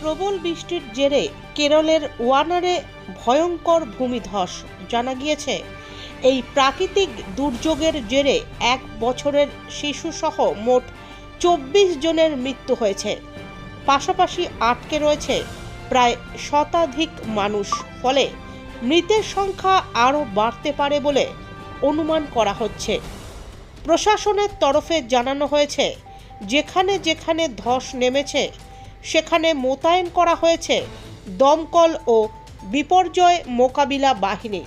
প্রবল বৃষ্টির জেরে কেরলের ওয়ানারে ভয়ঙ্কর ভূমিধস, জানা গিয়েছে। এই প্রাকৃতিক দুর্যোগের জেরে এক বছরের শিশুসহ মোট চব্বিশ জনের মৃত্যু হয়েছে। পাশাপাশি আটকে রয়েছে প্রায় শতাধিক মানুষ, ফলে মৃতের সংখ্যা আরও বাড়তে পারে বলে অনুমান করা হচ্ছে। প্রশাসনের তরফে জানানো হয়েছে, যেখানে যেখানে ধস নেমেছে সেখানে মোতায়েন করা হয়েছে দমকল ও বিপর্যয় মোকাবিলা বাহিনী।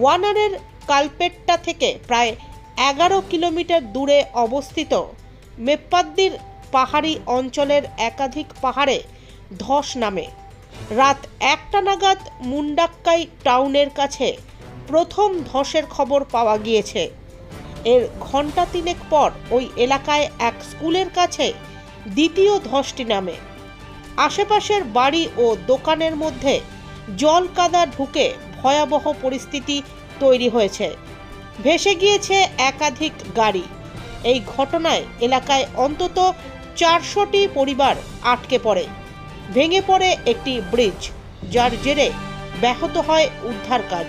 ওয়ানারের কালপেট্টা থেকে প্রায় এগারো কিলোমিটার দূরে অবস্থিত মেপ্পাদ্দির পাহাড়ি অঞ্চলের একাধিক পাহাড়ে ধস নামে। রাত একটা নাগাদ মুন্ডাক্কাই টাউনের কাছে প্রথম ধসের খবর পাওয়া গিয়েছে। এর ঘণ্টা তিনেক পর ওই এলাকায় এক স্কুলের কাছে দ্বিতীয় ধসটি নামে। আশেপাশের বাড়ি ও দোকানের মধ্যে জল কাদা ঢুকে ভয়াবহ পরিস্থিতি তৈরি হয়েছে। ভেসে গিয়েছে একাধিক গাড়ি। এই ঘটনায় এলাকায় অন্তত চারশোটি পরিবার আটকে পড়ে। ভেঙে পড়ে একটি ব্রিজ, যার জেরে ব্যাহত হয় উদ্ধার কাজ।